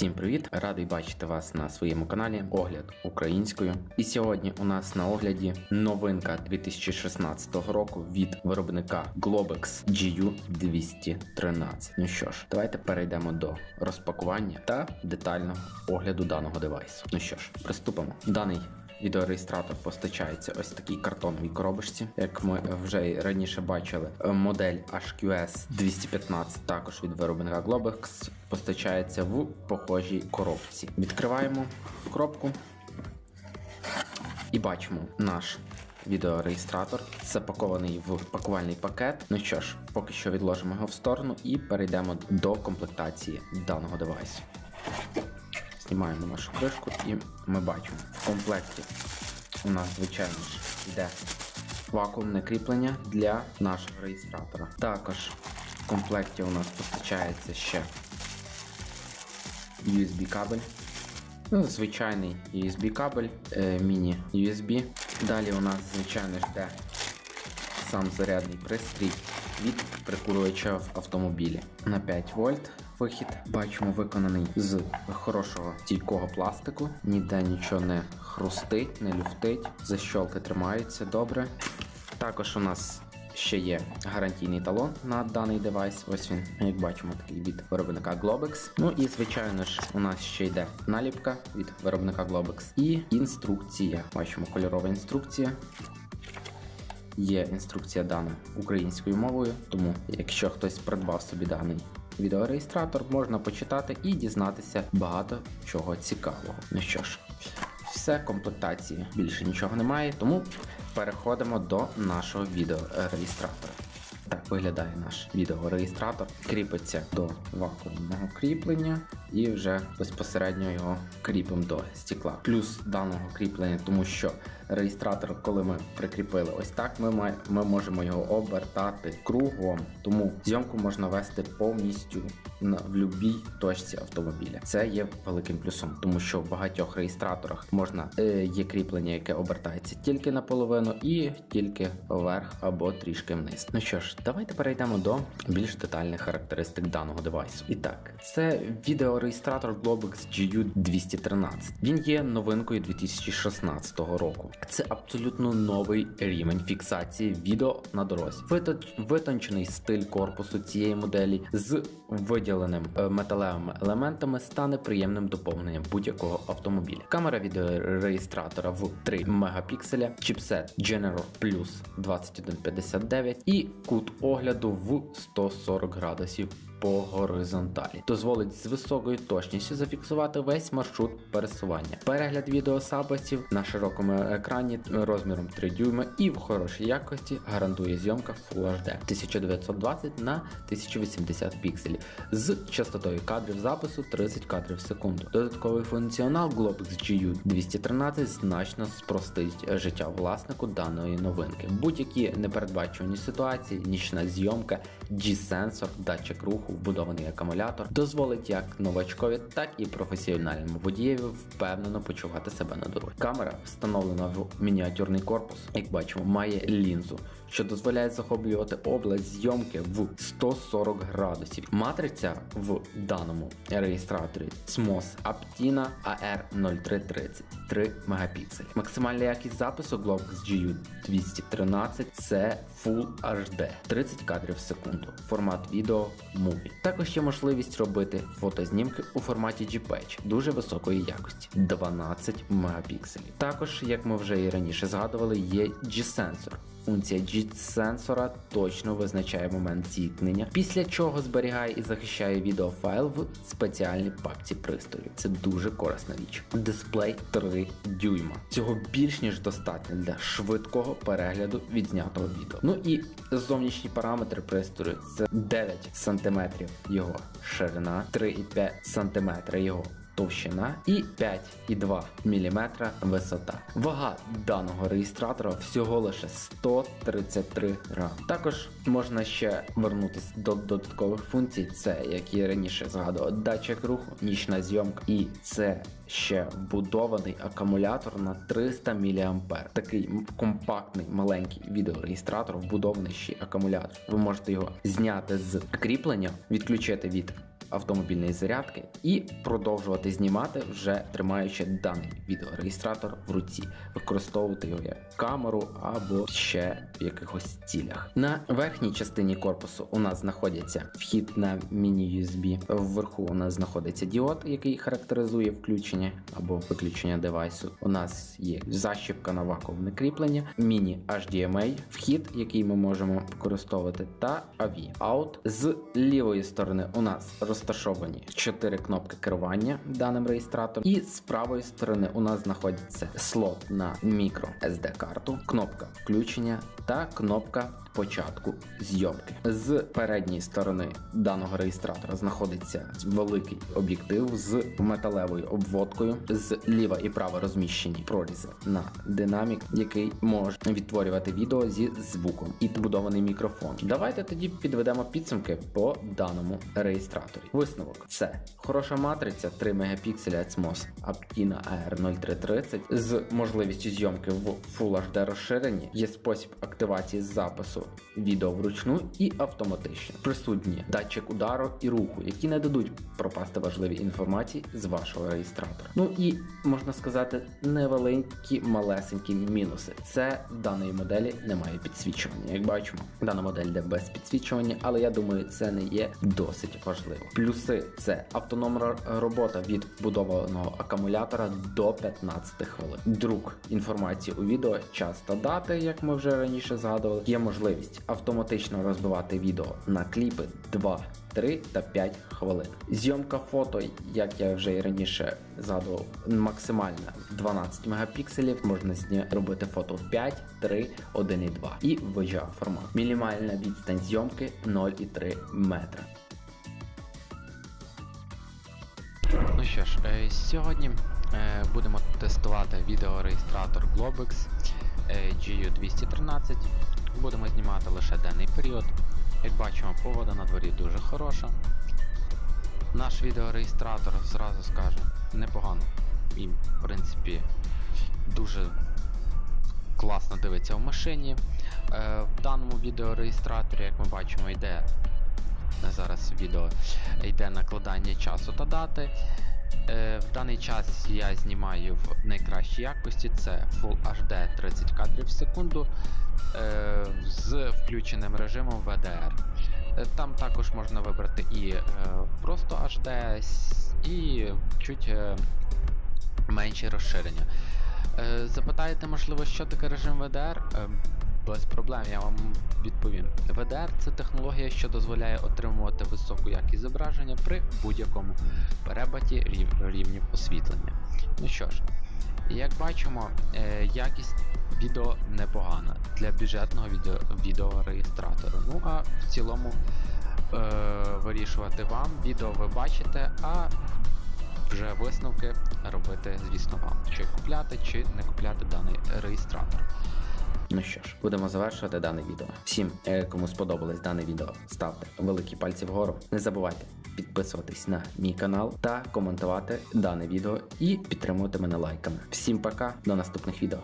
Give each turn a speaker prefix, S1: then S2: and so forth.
S1: Всім привіт! Радий бачити вас на своєму каналі Огляд українською. І сьогодні у нас на огляді новинка 2016 року від виробника Globex GU213. Ну що ж, давайте перейдемо до розпакування та детального огляду даного девайсу. Ну що ж, приступимо. Даний Відеореєстратор постачається ось такій картоновій коробочці. Як ми вже раніше бачили, модель HQS 215 також від виробника Globex постачається в похожій коробці. Відкриваємо коробку і бачимо наш відеореєстратор, запакований в пакувальний пакет. Ну що ж, поки що відложимо його в сторону і перейдемо до комплектації даного девайсу. Знімаємо нашу кришку і ми бачимо в комплекті у нас, звичайно ж, йде вакуумне кріплення для нашого реєстратора. Також в комплекті у нас постачається ще USB кабель. Ну, звичайний USB кабель, е, міні-USB. Далі у нас, звичайно, йде сам зарядний пристрій від прикурювача в автомобілі на 5 вольт. Вихід бачимо виконаний з хорошого стійкого пластику, ніде нічого не хрустить, не люфтить, защолки тримаються добре. Також у нас ще є гарантійний талон на даний девайс. Ось він, як бачимо, такий від виробника Globex. Ну і звичайно ж, у нас ще йде наліпка від виробника Globex і інструкція. Бачимо кольорова інструкція. Є інструкція дана українською мовою, тому якщо хтось придбав собі даний відеореєстратор, можна почитати і дізнатися багато чого цікавого. Ну що ж, все комплектації більше нічого немає, тому переходимо до нашого відеореєстратора. Так виглядає наш відеореєстратор. Кріпиться до вакуумного кріплення і вже безпосередньо його кріпимо до стекла. Плюс даного кріплення, тому що реєстратор, коли ми прикріпили ось так, ми, ми можемо його обертати кругом. Тому зйомку можна вести повністю на в будь-якій точці автомобіля. Це є великим плюсом, тому що в багатьох реєстраторах можна е, є кріплення, яке обертається тільки наполовину, і тільки вверх або трішки вниз. Ну що ж, давайте перейдемо до більш детальних характеристик даного девайсу. І так, це відеореєстратор Globex GU213. Він є новинкою 2016 року. Це абсолютно новий рівень фіксації відео на дорозі. Витончений стиль корпусу цієї моделі з виділеним е, металевими елементами стане приємним доповненням будь-якого автомобіля. Камера відеореєстратора в 3 мегапікселя, чіпсет General Plus 2159 і кут огляду в 140 градусів по горизонталі. Дозволить з високою точністю зафіксувати весь маршрут пересування. Перегляд відеосаписів на широкому екрані розміром 3 дюйми і в хорошій якості гарантує зйомка Full HD 1920 на 1080 пікселів з частотою кадрів запису 30 кадрів в секунду. Додатковий функціонал Globex GU213 значно спростить життя власнику даної новинки. Будь-які непередбачувані ситуації, нічна зйомка, G-сенсор, датчик руху, вбудований акумулятор дозволить як новачкові, так і професіональному водієві впевнено почувати себе на дорозі. Камера встановлена в мініатюрний корпус, як бачимо, має лінзу, що дозволяє захоплювати область зйомки в 140 градусів. Матриця в даному реєстраторі CMOS Aptina AR0330 3 мегапікселі. Максимальна якість запису Globex GU213 це Full HD 30 кадрів в секунду. Формат відео Movie. Також є можливість робити фотознімки у форматі JPEG дуже високої якості 12 мегапікселів. Також, як ми вже і раніше згадували, є G-сенсор. Функція G-сенсора точно визначає момент зіткнення, після чого зберігає і захищає відеофайл в спеціальній папці пристрою. Це дуже корисна річ. Дисплей 3 дюйма. Цього більш ніж достатньо для швидкого перегляду відзнятого відео. Ну і зовнішні параметри пристрою це 9 см його ширина, 3,5 см його товщина і 5,2 мм висота. Вага даного реєстратора всього лише 133 грам. Також можна ще вернутися до додаткових функцій. Це як і раніше згадував, датчик руху, нічна зйомка, і це ще вбудований акумулятор на 300 мА. Такий компактний маленький відеореєстратор, вбудований ще акумулятор. Ви можете його зняти з кріплення, відключити від автомобільної зарядки і продовжувати знімати, вже тримаючи даний відеореєстратор в руці, використовувати його як камеру або ще в якихось цілях. На верхній частині корпусу у нас знаходиться вхід на міні-USB. Вверху у нас знаходиться діод, який характеризує включення або виключення девайсу. У нас є защіпка на вакуумне кріплення, міні HDMI, вхід, який ми можемо використовувати, та AV Out. З лівої сторони у нас розташовані 4 кнопки керування даним реєстратором, і з правої сторони у нас знаходиться слот на мікро SD карту, кнопка включення та кнопка початку зйомки. З передньої сторони даного реєстратора знаходиться великий об'єктив з металевою обводкою, з ліва і права розміщені прорізи на динамік, який може відтворювати відео зі звуком і вбудований мікрофон. Давайте тоді підведемо підсумки по даному реєстраторі. Висновок це хороша матриця 3 мегапікселя CMOS Aptina AR0330 з можливістю зйомки в Full HD розширенні. Є спосіб активації запису відео вручну і автоматично. Присутні датчик удару і руху, які не дадуть пропасти важливі інформації з вашого реєстратора. Ну і можна сказати, невеликі малесенькі мінуси. Це в даної моделі немає підсвічування. Як бачимо, дана модель йде без підсвічування, але я думаю, це не є досить важливо. Плюси це автономна робота від вбудованого акумулятора до 15 хвилин. Друк інформації у відео, час та дати, як ми вже раніше згадували, є можливість автоматично розбивати відео на кліпи 2, 3 та 5 хвилин. Зйомка фото, як я вже і раніше згадував, максимальна 12 мегапікселів. Можна робити фото 5, 3, 1 і 2 і VGA формат. Мінімальна відстань зйомки 0,3 метра.
S2: Ну що ж, е, сьогодні е, будемо тестувати відеореєстратор Globex е, GU213. Будемо знімати лише денний період. Як бачимо, погода на дворі дуже хороша. Наш відеореєстратор зразу скажу непогано. І, в принципі, дуже класно дивиться в машині. Е, в даному відеореєстраторі, як ми бачимо, йде зараз відео йде накладання часу та дати. Е, В даний час я знімаю в найкращій якості, це Full HD 30 кадрів в секунду е, з включеним режимом VDR. Е, Там також можна вибрати і просто HD, і чуть менші розширення. Запитаєте, можливо, що таке режим VDR? Без проблем, я вам відповім. VDR це технологія, що дозволяє отримувати високу якість зображення при будь-якому перебаті рів- рівнів освітлення. Ну що ж, як бачимо, е, якість відео непогана для бюджетного відео, відеореєстратора. Ну а в цілому е, вирішувати вам. Відео ви бачите, а вже висновки робити, звісно, вам. Чи купляти, чи не купляти даний реєстратор.
S1: Ну що ж, будемо завершувати дане відео. Всім, е, кому сподобалось дане відео, ставте великі пальці вгору. Не забувайте підписуватись на мій канал та коментувати дане відео і підтримувати мене лайками. Всім пока, до наступних відео.